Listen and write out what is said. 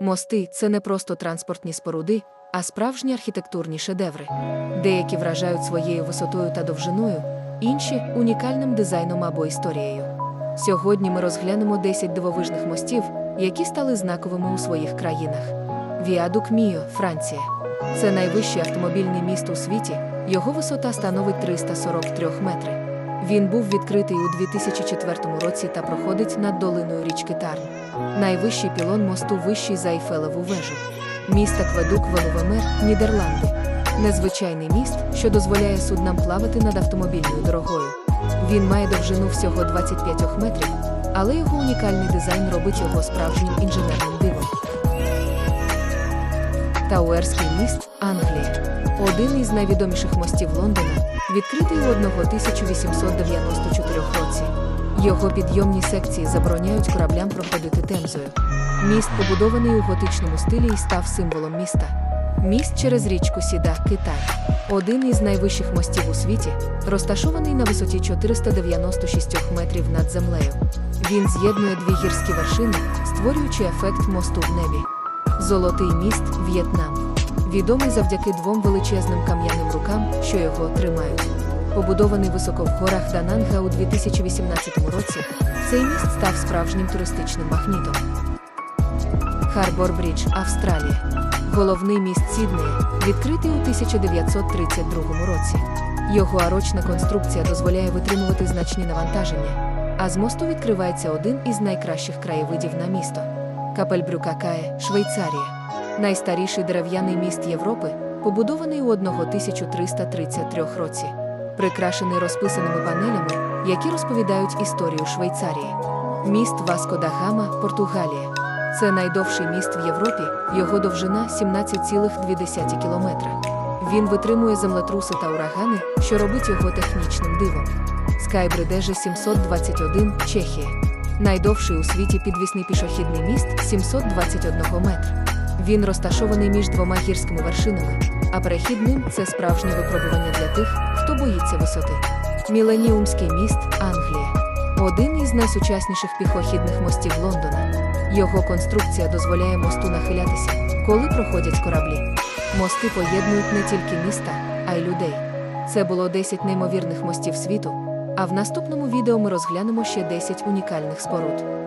Мости це не просто транспортні споруди, а справжні архітектурні шедеври. Деякі вражають своєю висотою та довжиною, інші унікальним дизайном або історією. Сьогодні ми розглянемо 10 дивовижних мостів, які стали знаковими у своїх країнах. Віадук Міо, Франція. Це найвищий автомобільний міст у світі, його висота становить 343 метри. Він був відкритий у 2004 році та проходить над долиною річки Тарн. Найвищий пілон мосту вищий за Ейфелеву вежу. Міст Акведук Веловемер, Нідерланди. Незвичайний міст, що дозволяє суднам плавати над автомобільною дорогою. Він має довжину всього 25 метрів, але його унікальний дизайн робить його справжнім інженерним дивом. Тауерський міст, Англія. Один із найвідоміших мостів Лондона, відкритий у 1894 році. Його підйомні секції забороняють кораблям проходити темзою. Міст побудований у готичному стилі і став символом міста. Міст через річку Сіда, Китай. Один із найвищих мостів у світі, розташований на висоті 496 метрів над землею. Він з'єднує дві гірські вершини, створюючи ефект мосту в небі. Золотий міст, В'єтнам. Відомий завдяки двом величезним кам'яним рукам, що його тримають. Побудований високо в горах Дананга у 2018 році, цей міст став справжнім туристичним магнітом. Харбор Брідж, Австралія. Головний міст Сіднея, відкритий у 1932 році. Його арочна конструкція дозволяє витримувати значні навантаження, а з мосту відкривається один із найкращих краєвидів на місто. Капельбрюка Кае, Швейцарія. Найстаріший дерев'яний міст Європи, побудований у 1333 році, прикрашений розписаними панелями, які розповідають історію Швейцарії. Міст Васко да Гама, Португалія. Це найдовший міст в Європі, його довжина 17,2 кілометра. Він витримує землетруси та урагани, що робить його технічним дивом. Скайбридеже 721, Чехія. Найдовший у світі підвісний пішохідний міст 721 метр. Він розташований між двома гірськими вершинами, а перехід ним це справжнє випробування для тих, хто боїться висоти. Міленіумський міст, Англія. Один із найсучасніших піхохідних мостів Лондона. Його конструкція дозволяє мосту нахилятися, коли проходять кораблі. Мости поєднують не тільки міста, а й людей. Це було 10 неймовірних мостів світу. А в наступному відео ми розглянемо ще 10 унікальних споруд.